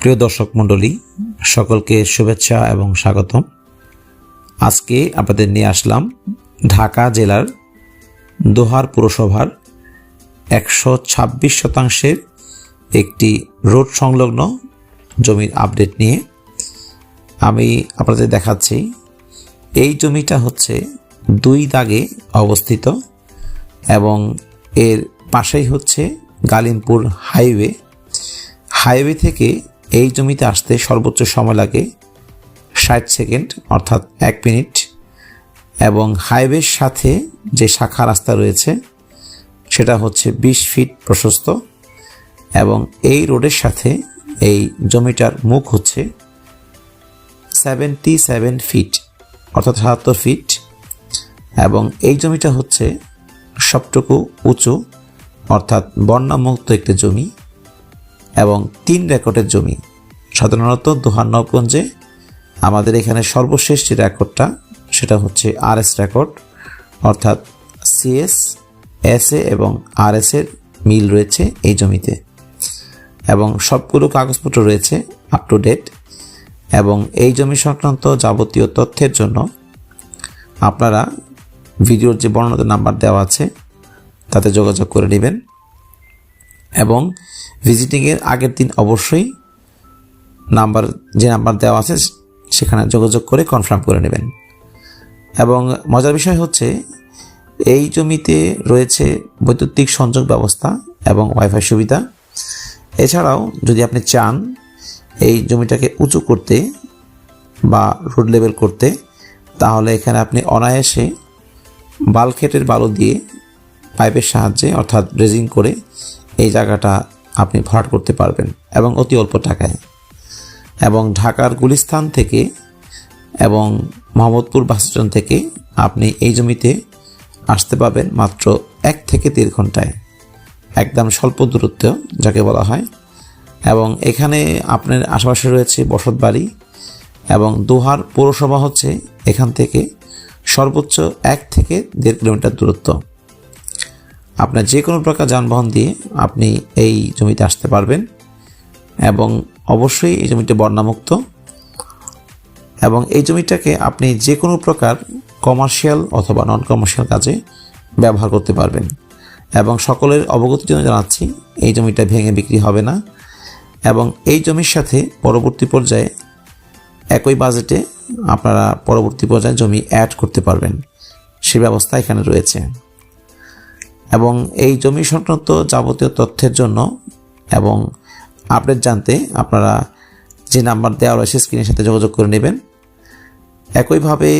প্রিয় দর্শক মণ্ডলী, সকলকে শুভেচ্ছা এবং স্বাগতম। আজকে আপনাদের নিয়ে আসলাম ঢাকা জেলার দোহার পুরসভার একশো ছাব্বিশ শতাংশের একটি রোড সংলগ্ন জমির আপডেট নিয়ে আমি আপনাদের দেখাচ্ছি। এই জমিটা হচ্ছে দুই দাগে অবস্থিত এবং এর পাশেই হচ্ছে গালিমপুর হাইওয়ে। হাইওয়ে থেকে এই জমিতে আসতে সর্বোচ্চ সময় লাগে ষাট সেকেন্ড, অর্থাৎ এক মিনিট। এবং হাইওয়ের সাথে যে শাখা রাস্তা রয়েছে, সেটা হচ্ছে বিশ ফিট প্রশস্ত। এবং এই রোডের সাথে এই জমিটার মুখ হচ্ছে সেভেন্টি সেভেন ফিট, অর্থাৎ সাতাত্তর ফিট। এবং এই জমিটা হচ্ছে সবটুকু উঁচু, অর্থাৎ বন্যামুক্ত একটি জমি। এবং তিন রেকর্ডের জমি। সাধারণত দোহার নবগঞ্জে আমাদের এখানে সর্বশেষ যে রেকর্ডটা, সেটা হচ্ছে আরএস রেকর্ড, অর্থাৎ সিএস, এসএ এবং আরএস এর মিল রয়েছে এই জমিতে। এবং সবগুলো কাগজপত্র রয়েছে আপ টু ডেট এবং এই জমি সংক্রান্ত যাবতীয় তথ্যের জন্য আপনারা ভিডিওর যে বর্ণনা নাম্বার দেওয়া আছে, তাতে যোগাযোগ করে নেবেন। এবং ভিজিটিংয়ের আগের দিন অবশ্যই নাম্বার, যে নাম্বার দেওয়া আছে, সেখানে যোগাযোগ করে কনফার্ম করে নেবেন। এবং মজার বিষয় হচ্ছে, এই জমিতে রয়েছে বৈদ্যুতিক সংযোগ ব্যবস্থা এবং ওয়াইফাই সুবিধা। এছাড়াও যদি আপনি চান এই জমিটাকে উঁচু করতে বা রোড লেভেল করতে, তাহলে এখানে আপনি অনায়াসে বালখেটের বালু দিয়ে পাইপের সাহায্যে, অর্থাৎ ড্রেজিং করে এই জায়গাটা আপনি ভরাট করতে পারবেন এবং অতি অল্প টাকায়। এবং ঢাকার গুলিস্থান থেকে এবং মোহাম্মদপুর বাস থেকে আপনি এই জমিতে আসতে পাবেন মাত্র এক থেকে দেড় ঘন্টায়। একদম স্বল্প দূরত্ব, যাকে বলা হয়। এবং এখানে আপনার আশেপাশে রয়েছে বসত বাড়ি এবং দোহার পৌরসভা হচ্ছে এখান থেকে সর্বোচ্চ এক থেকে দেড় কিলোমিটার দূরত্ব। আপনার যে কোনো প্রকার যানবাহন দিয়ে আপনি এই জমিতে আসতে পারবেন এবং অবশ্যই এই জমিটি বন্যামুক্ত এবং এই জমিটাকে আপনি যে কোনো প্রকার কমার্শিয়াল অথবা নন কমার্শিয়াল কাজে ব্যবহার করতে পারবেন। এবং সকলের অবগতির জন্য জানাচ্ছি, এই জমিটা ভেঙে বিক্রি হবে না এবং এই জমির সাথে পরবর্তী পর্যায়ে একই বাজেটে আপনারা পরবর্তী পর্যায়ে জমি অ্যাড করতে পারবেন। সে ব্যবস্থা এখানে রয়েছে। এবং এই জমি সংক্রান্ত যাবতীয় তথ্যের জন্য এবং আপডেট জানতে আপনারা যে নাম্বার দেওয়া রয়েছে স্ক্রিনের সাথে যোগাযোগ করে নেবেন। একইভাবে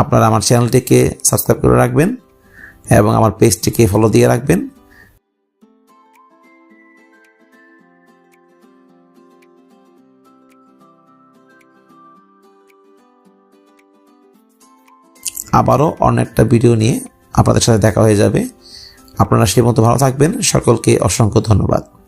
আপনারা আমার চ্যানেলটিকে সাবস্ক্রাইব করে রাখবেন এবং আমার পেজটিকে ফলো দিয়ে রাখবেন। আবারও অন্য একটা ভিডিও নিয়ে আপনাদের সাথে দেখা হয়ে যাবে। আপনারা সেই মতো ভালো থাকবেন। সকলকে অসংখ্য ধন্যবাদ।